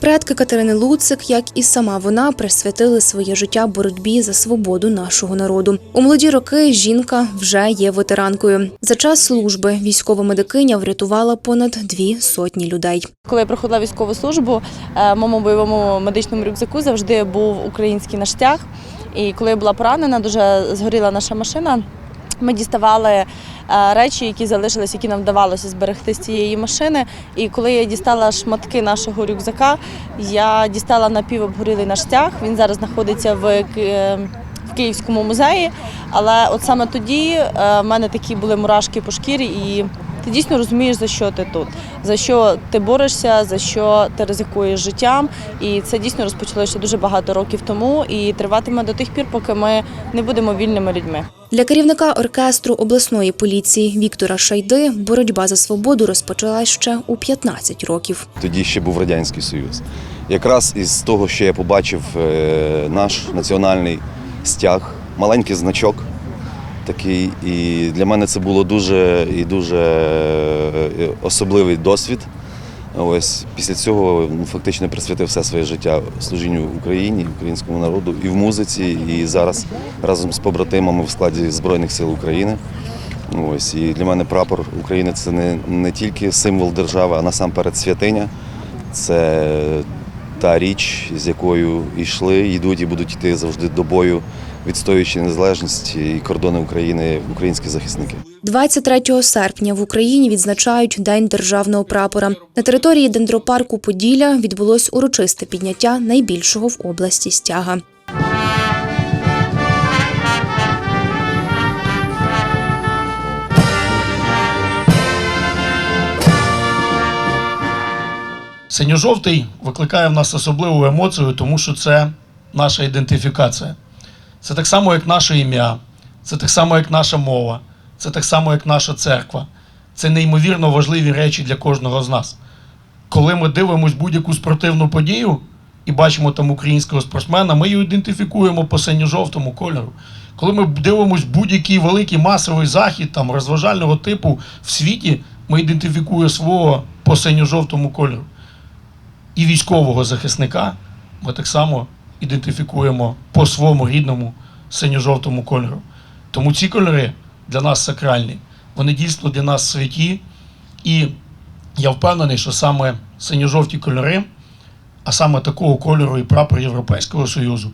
Предки Катерини Луцик, як і сама вона, присвятили своє життя боротьбі за свободу нашого народу. У молоді роки жінка вже є ветеранкою. За час служби військова медикиня врятувала понад дві сотні людей. Коли я проходила військову службу, е, моєму бойовому медичному рюкзаку завжди був український наштяг. І коли я була поранена, дуже згоріла наша машина. Ми діставали е, речі, які залишились, які нам вдавалося зберегти з цієї машини. І коли я дістала шматки нашого рюкзака, я дістала напівобгорілий наш стяг. Він зараз знаходиться в е, в Київському музеї. Але от саме тоді е, в мене такі були мурашки по шкірі, і ти дійсно розумієш, за що ти тут, за що ти борешся, за що ти ризикуєш життям. І це дійсно розпочалося дуже багато років тому і триватиме до тих пір, поки ми не будемо вільними людьми. Для керівника оркестру обласної поліції Віктора Шайди боротьба за свободу розпочалась ще у 15 років. Тоді ще був Радянський Союз. Якраз із того, що я побачив е, наш національний стяг, маленький значок такий. І для мене це було дуже і дуже е, особливий досвід. Ось після цього ну, фактично присвятив все своє життя служінню Україні, українському народу і в музиці, і зараз разом з побратимами в складі Збройних сил України. Ось і для мене прапор України це не, не тільки символ держави, а насамперед святиня. Це та річ, з якою йшли, йдуть і будуть йти завжди до бою, відстоюючи незалежність і кордони України, українські захисники. 23 серпня в Україні відзначають День державного прапора. На території дендропарку Поділля відбулось урочисте підняття найбільшого в області стяга. Синьо-жовтий викликає в нас особливу емоцію, тому що це наша ідентифікація. Це так само, як наше ім'я, це так само, як наша мова, це так само, як наша церква. Це неймовірно важливі речі для кожного з нас. Коли ми дивимося будь-яку спортивну подію і бачимо там українського спортсмена, ми його ідентифікуємо по синьо-жовтому кольору. Коли ми дивимося будь-який великий масовий захід там, розважального типу в світі, ми ідентифікуємо свого по синьо-жовтому кольору і військового захисника ми так само ідентифікуємо по своєму рідному синьо-жовтому кольору. Тому ці кольори для нас сакральні, вони дійсно для нас святі. І я впевнений, що саме синьо-жовті кольори, а саме такого кольору і прапор Європейського Союзу,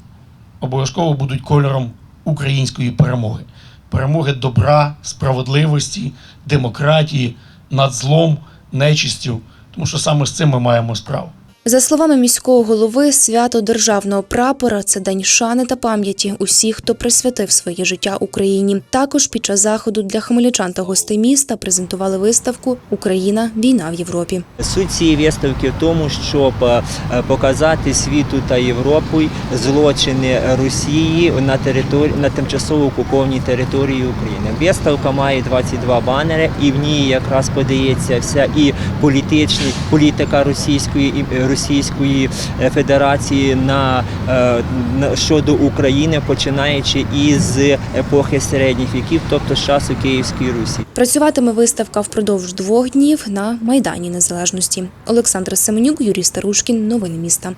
обов'язково будуть кольором української перемоги. Перемоги добра, справедливості, демократії, над злом, нечистю. Тому що саме з цим ми маємо справу. За словами міського голови, свято державного прапора це день шани та пам'яті усіх, хто присвятив своє життя Україні. Також під час заходу для хмельничан та гостей міста презентували виставку Україна війна в Європі. Суть цієї виставки в тому, щоб е, показати світу та Європі злочини Росії на території на тимчасово окупованій території України. Виставка має 22 банери, і в ній якраз подається вся і політична політика Російської і Російської е, Федерації на, е, на щодо України, починаючи із епохи середніх віків, тобто з часу Київської Русі. Працюватиме виставка впродовж двох днів на Майдані Незалежності. Олександр Семенюк, Юрій Старушкін. Новини міста.